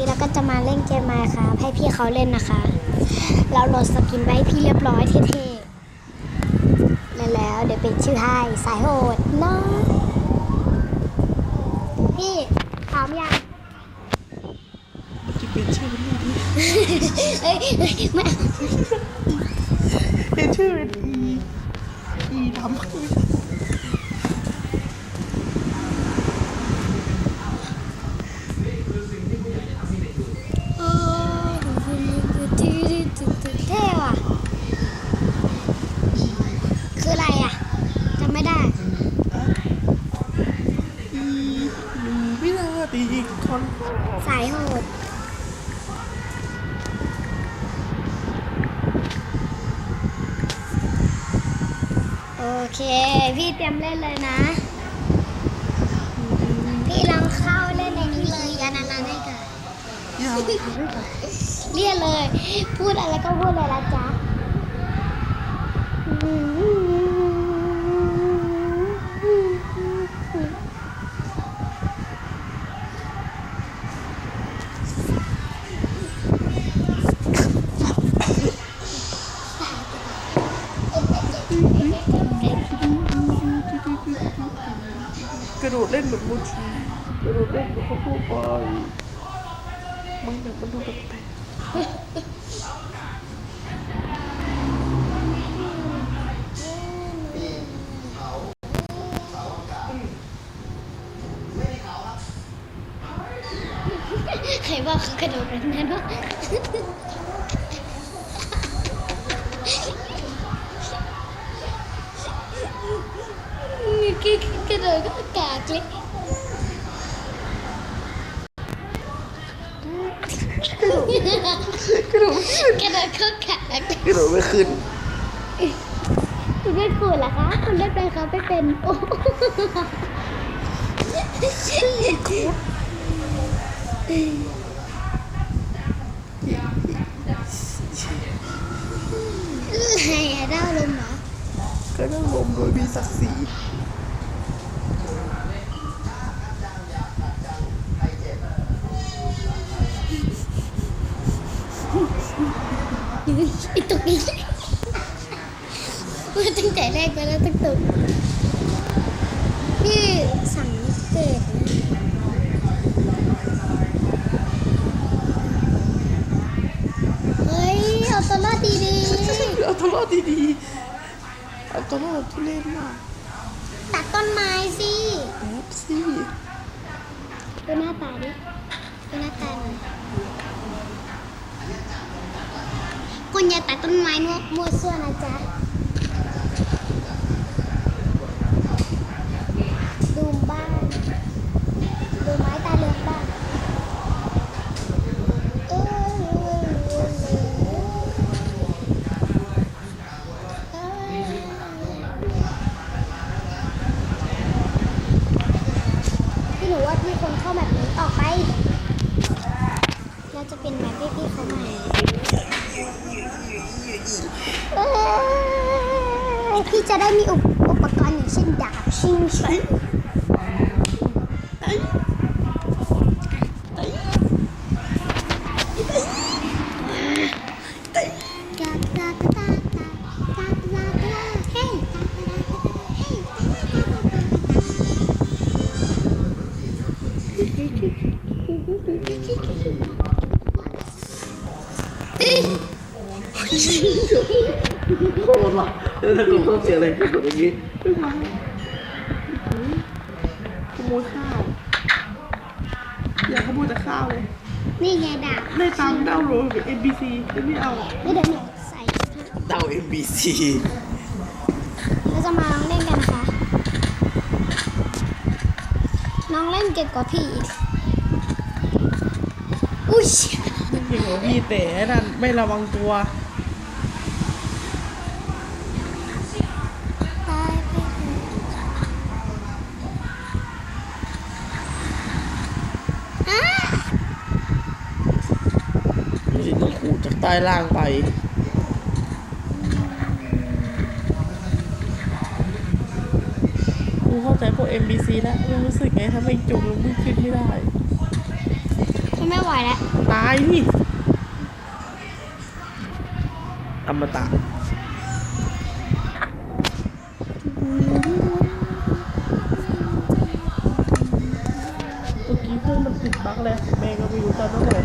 นี้เราก็จะมาเล่นเกมมาค่ะให้พี่เขาเล่นนะคะ เราโหลดสกินไว้ให้พี่เรียบร้อยเท่ๆแล้วแล้วเดี๋ยวเป็นชื่อให้สายโหดเนาะพี่พร้อมยังจะเป็นชื่อมันนี่เอ้ยเอ้ยไม่เป็นชื่อเป็นอีอีทำ เออเท่ว่ะคืออะไรอะจำไม่ได้ อีหนึ่งวินาทีคอน สายโหด โอเค พี่ เตรียมเล่นเลยนะ พี่ลองเข้าเล่นในนี้เลยยานานๆให้กันยาวไม่ได้เรียกเลย พูดอะไรก็พูดเลยละจ๊ะ กระโดดเล่นแบบมูชีกระโดดเล่นแบบเขาทั่วไปมันแบบมันดูแปลกใครว่าเขากระโดดแบบนั้นวะกี้กระโดดก็อากา ศเลยๆกระโดดกระโดดก็อากาศกระโดดไม่ขึ้นคุณไม่ขูดเหรอคะคุณเล่นเป็นเขาไม่เป็นโอ้ไอ้อะด้าลมเหรอก็นั่งลมโดยมีศักดิ์ศรี ไอ้ตุกนี่ว่าตั้งแต่แรกไปแล้วตั้งตุกพี่สั่งเกิดเฮ้ย เอาตัวรอดดี เอา ตัวรอดดีๆเอาตัวรอดทุเรศมากๆตัดต้นไม้สิแอบซี่ดูหน้าตาดิดูหน้าตาหน่อยคุณอย่าตัดต้นไม้มั่วมั่วซั่วนะจ๊ะ โคตรว่ะแล้วถ้ากูเพิ่มเสียงอะไรกูกดอย่างนี้ขโมยข้าว ขโมยแต่ข้าวเลยนี่ไงดาบได้ตังค์ดาวน์โหลดกับ NBC แต่ไม่เอาไม่เดี๋ยวหนูใส่ดาว NBC เราจะมาลองเล่นกันนะคะ น้องเล่นเก่งกว่าพี่อีก อุ้ยนี่เก่งกว่าพี่แต่นั่นไม่ระวังตัว ตายไปเถอะอะ ดูสิ ต้องขูดจากใต้ล่างไปกูเข้าใจพวก MBC แล้วมึงรู้สึกไงถ้าไม่จุกแล้วมึงขึ้นไม่ได้ทำไมไหวไหวแล้ว ตายนี่อมตะเมื่อกี้เครื่องมันติดบั๊กเลยแม่ก็ไม่รู้ตอนนั้นเลย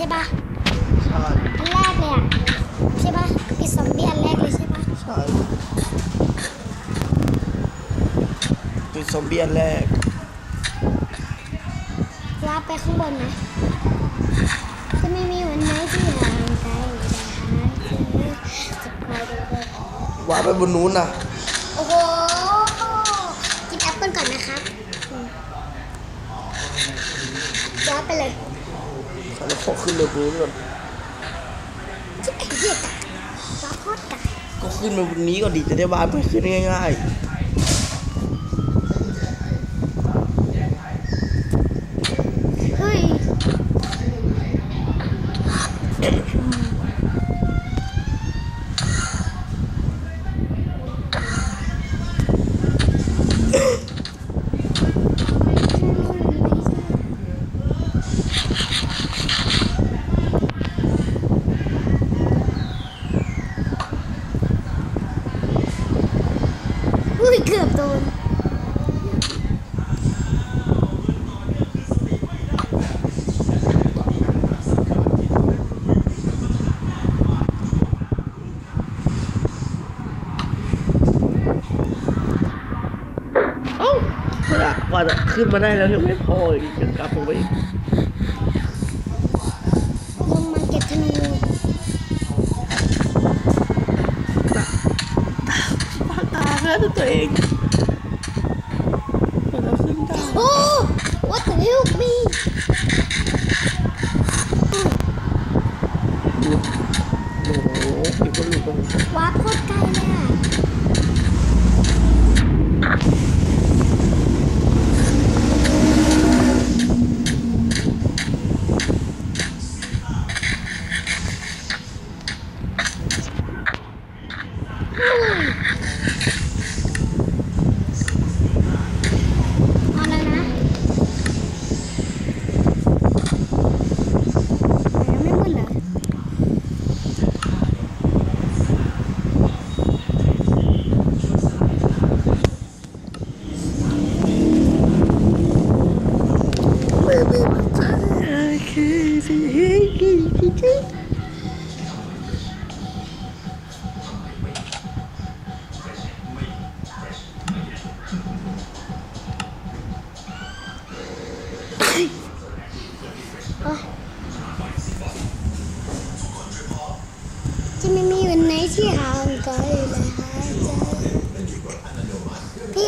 ใช่ปะใช่อันแรกเลยอะใช่ปะปิดซอมบี้อันแรกเลยใช่ปะใช่เป็นซอมบี้อันแรกลาไปข้างบนนะจะไม่มีวันไหนที่ห่างไกลได้หาเจอจะคอยดูเลยวางไปบนนู้นน่ะ โอ้โห กินแอปเปิลก่อนนะครับอืมว้าไปเลย แล้วข อขึ้นเรือบูนก่อนชิบไอ้เหี้ยกัดว้าโคตรกัดก็ขึ้นมาบนนี้ก่อนดิจะได้วางไปขึ้นง่ายเฮ้ย อุ้ยเกือบโดน ๆ เอ้าเพื่อก ว่าจะขึ้นมาได้แล้วยังไม่พออีกยังกลับลงไปอีกลงมาเก็บธนูปาตาแค่ตัวเอง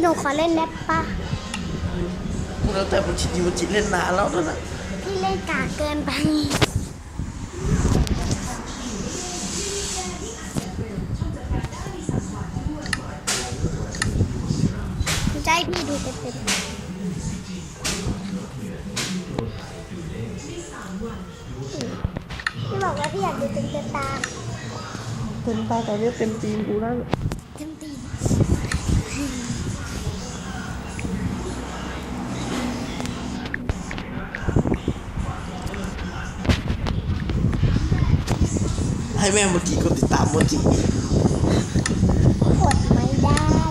หนูขอเล่นได้ปะแล้วแต่มันชินมันจิเล่นนานแล้วนั่นน่ะพี่เล่นกากเกินไปจะให้พี่ดูเป็นเป็นพี่บอกว่าพี่อยากดูเต็มเต็มตาเต็มตาแต่เนี่ยเต็มตีนกูนั่นเต็มตีน ให้แม่โมจิกดติดตามโมจิกดไม่ได้อะ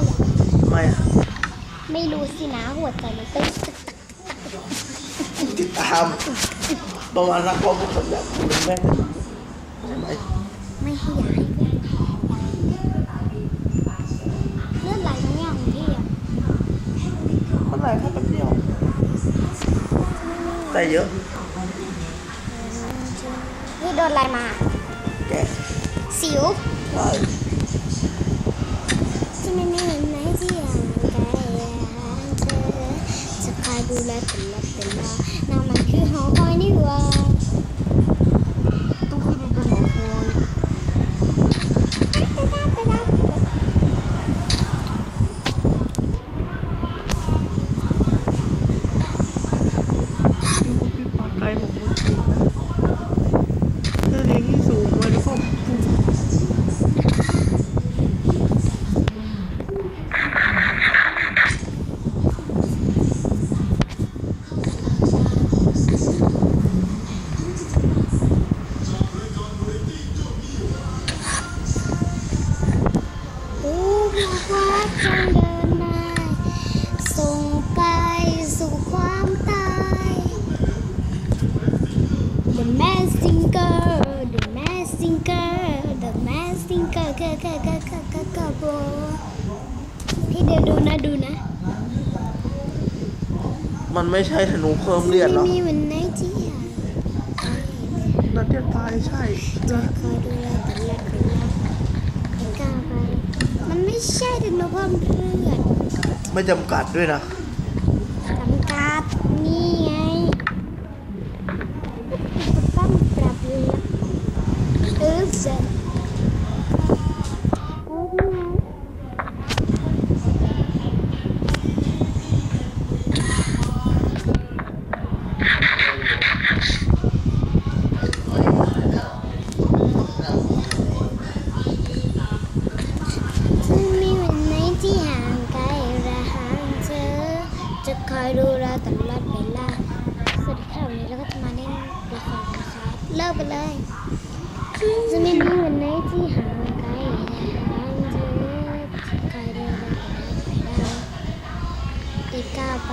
ไม่อะไม่รู้สินะหัวใจมันเต้นตึกติดตาม ประมาณนักร้องทุกคนอยากเป็นแม่ใช่ไหมไม่ให้ย้ายเลือดไหลตรงเนี้ยของพี่อะมันไหลแค่แป๊บเดียว แต่เยอะ พี่โดนอะไรมาแก สิวใช่ที่ไม่ไม่เห็นไหมที่ห่างไกลเธอจะคอยดูแลตลอดเวลาน้ามันคือหอคอยนี่หว่าต้องขึ้นไปเป็นหอคอย ดี๋ยวดูนะดูนะมันไม่ใช่ธนูเพิ่มเลือดหรไม่อกมีวันไหนที่อยากนัดจะตายใช่จะคอยดูแลตลอดเวลาไม่กล้าไปมันไม่ใช่ถึงนพมเลือดไม่จำกัดด้วยนะจำกัดนี่ไงปั้มปรับเลือดเออเสร็จ อยดูแลตลอดเวลาสวัสดีค่ะวันนี้เราก็จะมาเล่นละครกันนะคะเลิกไปเลย จะไม่มีวันไหนที่ห่างไกลระห่างเธอจะคอยดูแลตลอดเวลาได้ก้าวไป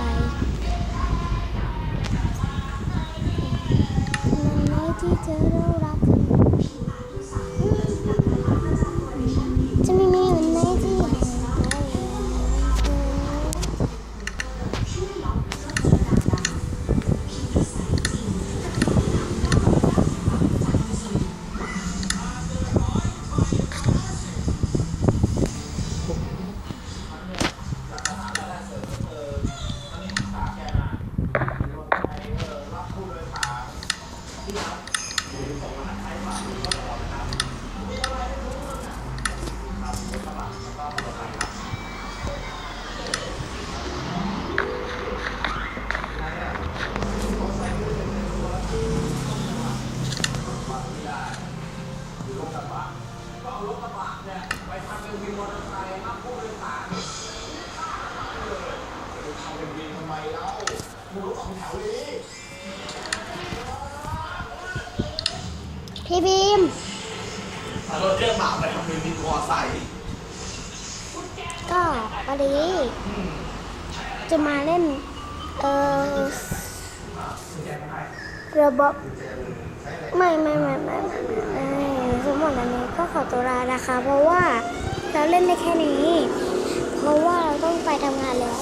ที่รับหรือของมหาไทยฝ่ายหรือ พี่บีมรถเรียกหมาไปทำเป็นมีคอใส่ก็วันนี้ จะมาเล่น เอ่อระบบไม่ไม่ไม่ไม่ไม่ไม่ไม่สมมติอันนี้ก็ขอตัวลานะคะ เพราะว่าเราเล่นได้แค่นี้ เพราะว่าเราต้องไปทำงานแล้ว